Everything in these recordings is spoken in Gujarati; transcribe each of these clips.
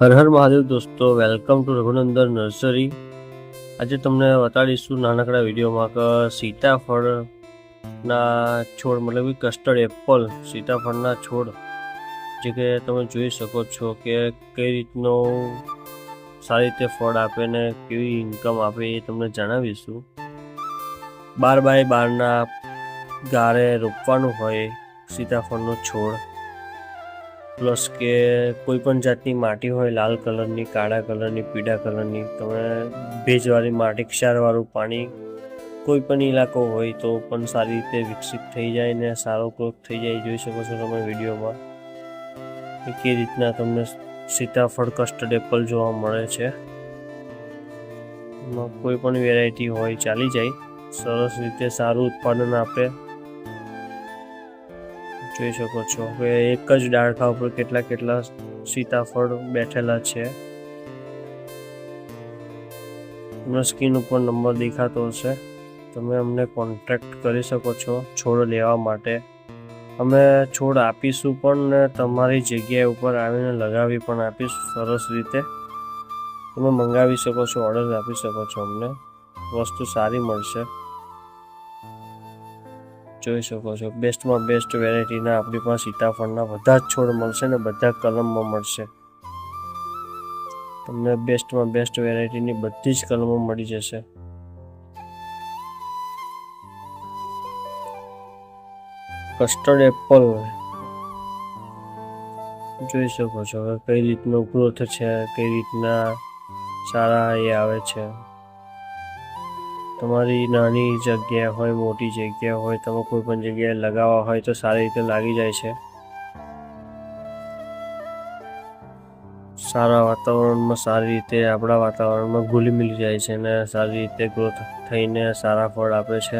હર હર મહાદેવ દોસ્તો વેલકમ ટુ રઘુનંદન નર્સરી આજે તમને બતાડીશું નાનકડા વિડીયોમાં કે સીતાફળના છોડ, મતલબ કે કસ્ટર્ડ એપલ સીતાફળના છોડ. જે કે તમે જોઈ શકો છો કે કઈ રીતનો સારી રીતે ફળ આપે ને કેવી ઇન્કમ આપે એ તમને જણાવીશું. બાર બાય બારના ગારે રોપવાનું હોય સીતાફળનો છોડ. પ્લસ કે કોઈ પણ જાતની માટી હોય લાલ કલરની, કાળા કલરની, પીળા કલરની, તમે ભેજવાળી માટી, ક્ષારવાળું પાણી, કોઈ પણ ઇલાકો હોય તો પણ સારી રીતે વિકસિત થઈ જાય ને સારો ગ્રોથ થઈ જાય જોઈ શકો છો તમે વિડીયોમાં કે રીતના તમને સીતાફળ કસ્ટર્ડ એપલ જોવા મળે છે. કોઈ પણ વેરાયટી હોય, ચાલી જાય. સરસ રીતે સારું ઉત્પાદન આપે. જોઈ શકો છો. કે એક જ ડાળખા ઉપર કેટલા કેટલા સીતાફળ બેઠેલા છે. તમને સ્ક્રીન ઉપર નંબર દેખાતો હશે. તમે અમને કોન્ટેક્ટ કરી શકો છો છોડ લેવા માટે. અમે છોડ આપીશું પણ ને તમારી જગ્યાએ ઉપર આવીને લગાવી પણ આપીશું સરસ રીતે. તમે મંગાવી શકો છો ઓર્ડર આપી શકો છો અમને. વસ્તુ સારી મળશે. જોઈ શકો છો. બેસ્ટમાં બેસ્ટ વેરાયટીના આપણી પાસે સીતાફળના બધા જ છોડ મળશે ને બધા કલમમાં મળશે. તમને બેસ્ટમાં બેસ્ટ વેરાયટીની બધી જ કલમો મળી જશે. કસ્ટર્ડ એપલ જોઈ શકો છો હવે કઈ રીતનો ગ્રોથ છે, કઈ રીતના સારા એ આવે છે. તમારી નાની જગ્યા હોય, મોટી જગ્યા હોય, તમે કોઈ પણ જગ્યાએ લગાવવા હોય તો સારી રીતે લાગી જાય છે. સારા વાતાવરણમાં સારી રીતે, આપણા વાતાવરણમાં ઘુલી મિલી જાય છે અને સારી રીતે ગ્રોથ થઈને સારા ફળ આપે છે.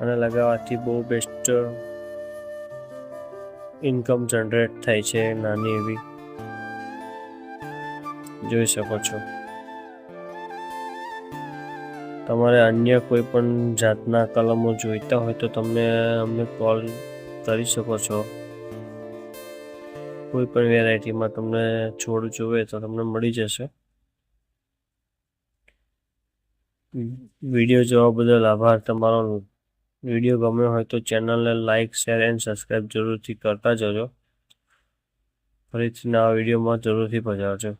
અને લગાવવાથી બહુ બેસ્ટ ઇન્કમ જનરેટ થાય છે નાની એવી. જોઈ શકો છો. તમારે અન્ય કોઈ પણ જાતના કલમો જોઈતા હોય તો તમે અમને કોલ કરી શકો છો. કોઈ પણ વેરાયટીમાં તમને છોડ જોવે તો તમને મળી જશે. વીડિયો જોવા બદલ આભાર. તમારો વીડિયો ગમ્યો હોય તો ચેનલને લાઇક શેર એન્ડ સબસ્ક્રાઈબ જરૂરથી કરતા જજો. ફરીથી નવા વિડીયોમાં જરૂરથી પધારજો